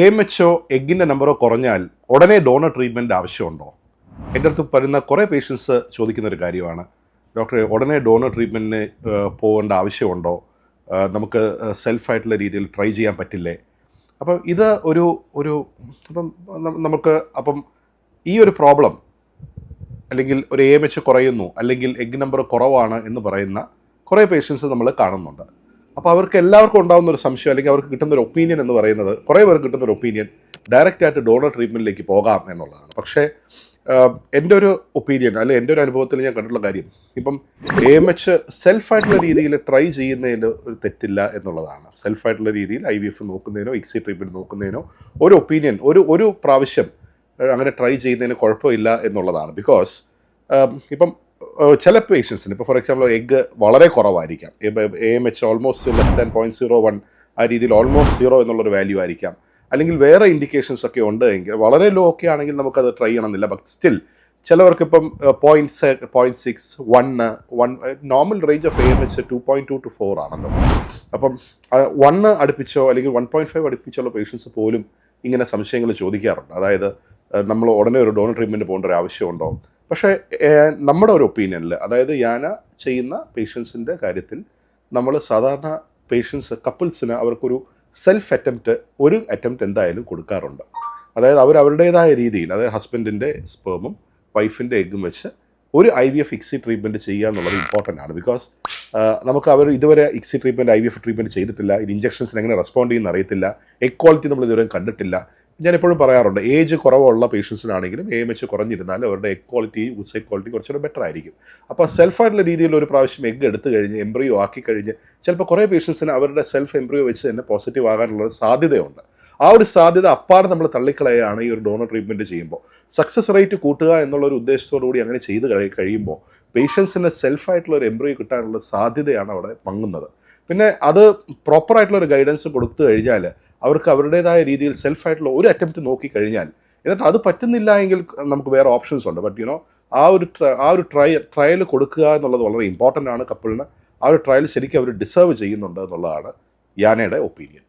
A H എഗ്ഗിന്റെ നമ്പറോ കുറഞ്ഞാൽ ഉടനെ ഡോണർ ട്രീറ്റ്മെന്റ് ആവശ്യമുണ്ടോ? എന്റെ അടുത്ത് വരുന്ന കുറേ പേഷ്യൻസ് ചോദിക്കുന്ന ഒരു കാര്യമാണ്. ഡോക്ടറെ ഉടനെ ഡോണർ ട്രീറ്റ്മെന്റിന് പോകേണ്ട ആവശ്യമുണ്ടോ? നമുക്ക് സെൽഫായിട്ടുള്ള രീതിയിൽ ട്രൈ ചെയ്യാൻ പറ്റില്ലേ? അപ്പം ഇത് ഒരു ഒരു അപ്പം നമുക്ക് അപ്പം ഈ ഒരു പ്രോബ്ലം അല്ലെങ്കിൽ ഒരു എ എം എച്ച് കുറയുന്നു അല്ലെങ്കിൽ എഗ് നമ്പർ കുറവാണ് എന്ന് പറയുന്ന കുറേ പേഷ്യൻസ് നമ്മൾ കാണുന്നുണ്ട്. അപ്പോൾ അവർക്ക് എല്ലാവർക്കും ഉണ്ടാകുന്ന ഒരു സംശയം അല്ലെങ്കിൽ അവർക്ക് കിട്ടുന്ന ഒരു ഒപ്പീനിയൻ എന്ന് പറയുന്നത് കുറേ പേർക്ക് കിട്ടുന്ന ഒരു ഒപ്പീനിയൻ ഡയറക്റ്റ് ആയിട്ട് ഡോണർ ട്രീറ്റ്മെന്റിലേക്ക് പോകാം എന്നുള്ളതാണ്. പക്ഷേ എന്റെ ഒരു ഒപ്പീനിയൻ അല്ലെങ്കിൽ എന്റെ ഒരു അനുഭവത്തിൽ ഞാൻ കണ്ടിട്ടുള്ള കാര്യം ഇപ്പം എ എം എച്ച് സെൽഫായിട്ടുള്ള രീതിയിൽ ട്രൈ ചെയ്യുന്നതിൽ ഒരു തെറ്റില്ല എന്നുള്ളതാണ്. സെൽഫായിട്ടുള്ള രീതിയിൽ ഐ വി എഫ് നോക്കുന്നതിനോ എക്സി ട്രീറ്റ്മെന്റ് നോക്കുന്നതിനോ ഒരു ഒപ്പീനിയൻ ഒരു ഒരു പ്രാവശ്യം അങ്ങനെ ട്രൈ ചെയ്യുന്നതിന് കുഴപ്പമില്ല എന്നുള്ളതാണ്. ബിക്കോസ് ഇപ്പം ചില പേഷ്യൻസിന് ഇപ്പോൾ ഫോർ എക്സാമ്പിൾ എഗ്ഗ് വളരെ കുറവായിരിക്കാം. A M H almost less than point zero one ആ രീതിയിൽ ഓൾമോസ്റ്റ് സീറോ എന്നുള്ളൊരു വാല്യൂ ആയിരിക്കാം. അല്ലെങ്കിൽ വേറെ ഇൻഡിക്കേഷൻസ് ഒക്കെ ഉണ്ട് എങ്കിൽ വളരെ ലോ ഒക്കെ ആണെങ്കിൽ നമുക്കത് ട്രൈ ചെയ്യണമെന്നില്ല. ബട്ട് സ്റ്റിൽ ചിലവർക്ക് ഇപ്പം point point six one one normal range of A M H two point two two four ആണല്ലോ. അപ്പം വണ്ണ് അടുപ്പിച്ചോ അല്ലെങ്കിൽ വൺ പോയിന്റ് ഫൈവ് അടുപ്പിച്ചുള്ള പേഷ്യൻസ് പോലും ഇങ്ങനെ സംശയങ്ങൾ ചോദിക്കാറുണ്ട്. അതായത് നമ്മൾ ഉടനെ ഒരു ഡോണർ ട്രീറ്റ്മെന്റ് പോകേണ്ട ഒരു ആവശ്യമുണ്ടോ? പക്ഷേ നമ്മുടെ ഒരു ഒപ്പീനിയനിൽ അതായത് യാന ചെയ്യുന്ന പേഷ്യൻസിന്റെ കാര്യത്തിൽ നമ്മൾ സാധാരണ പേഷ്യൻസ് കപ്പിൾസിന് അവർക്കൊരു സെൽഫ് അറ്റംപ്റ്റ് ഒരു അറ്റംപ്റ്റ് എന്തായാലും കൊടുക്കാറുണ്ട്. അതായത് അവർ അവരുടേതായ രീതിയിൽ അതായത് ഹസ്ബൻഡിന്റെ സ്പേമും വൈഫിന്റെ എഗ്ഗും വെച്ച് ഒരു I V F ICSI treatment ചെയ്യുക എന്നുള്ളത് ഇമ്പോർട്ടന്റ് ആണ്. ബിക്കോസ് നമുക്ക് അവർ ഇതുവരെ ICSI treatment I V F treatment ചെയ്തിട്ടില്ല. ഇത് ഇഞ്ചക്ഷൻസിന് എങ്ങനെ റെസ്പോണ്ട് ചെയ്യുന്ന അറിയത്തില്ല. എക്വാളിറ്റി ക്വാളിറ്റി നമ്മൾ ഇതുവരെ കണ്ടിട്ടില്ല. ഞാൻ എപ്പോഴും പറയാറുണ്ട് ഏജ് കുറവുള്ള പേഷ്യൻസിനാണെങ്കിലും എ എച്ച് കുറഞ്ഞിരുന്നാൽ അവരുടെ എഗ് ക്വാളിറ്റി ഉസൈ ക്വാളിറ്റി കുറച്ചുകൂടെ ബെറ്റർ ആയിരിക്കും. അപ്പോൾ സെൽഫായിട്ടുള്ള രീതിയിൽ ഒരു പ്രാവശ്യം എഗ് എടുത്തു കഴിഞ്ഞ് എംബ്രിയോ ആക്കി കഴിഞ്ഞ് ചിലപ്പോൾ കുറേ പേഷ്യൻസിന് അവരുടെ സെൽഫ് എംബ്രിയോ വെച്ച് തന്നെ പോസിറ്റീവ് ആകാനുള്ള സാധ്യതയുണ്ട്. ആ ഒരു സാധ്യത അപ്പാടെ നമ്മൾ തള്ളിക്കളയാണ് ഈ ഒരു ഡോണർ ട്രീറ്റ്മെന്റ് ചെയ്യുമ്പോൾ. സക്സസ് റേറ്റ് കൂട്ടുക എന്നുള്ള ഒരു ഉദ്ദേശത്തോടു കൂടി അങ്ങനെ ചെയ്ത് കഴി- കഴിയുമ്പോൾ പേഷ്യൻസിന് സെൽഫായിട്ടുള്ള ഒരു എംബ്രിയോ കിട്ടാനുള്ള സാധ്യതയാണ് അവിടെ പങ്കുന്നത് പിന്നെ അത് പ്രോപ്പറായിട്ടുള്ള ഒരു ഗൈഡൻസ് കൊടുത്തു കഴിഞ്ഞാൽ അവർക്ക് അവരുടേതായ രീതിയിൽ സെൽഫായിട്ടുള്ള ഒരു അറ്റംപ്റ്റ് നോക്കി കഴിഞ്ഞാൽ എന്നിട്ട് അത് പറ്റുന്നില്ല എങ്കിൽ നമുക്ക് വേറെ ഓപ്ഷൻസ് ഉണ്ട്. ബട്ട് യുനോ ആ ഒരു ആ ഒരു ട്രൈ ട്രയൽ കൊടുക്കുക എന്നുള്ളത് വളരെ ഇമ്പോർട്ടന്റ് ആണ്. കപ്പിളിന് ആ ഒരു ട്രയൽ ശരിക്കും അവർ ഡിസേർവ് ചെയ്യുന്നുണ്ട് എന്നുള്ളതാണ് യാനയുടെ ഒപ്പീനിയൻ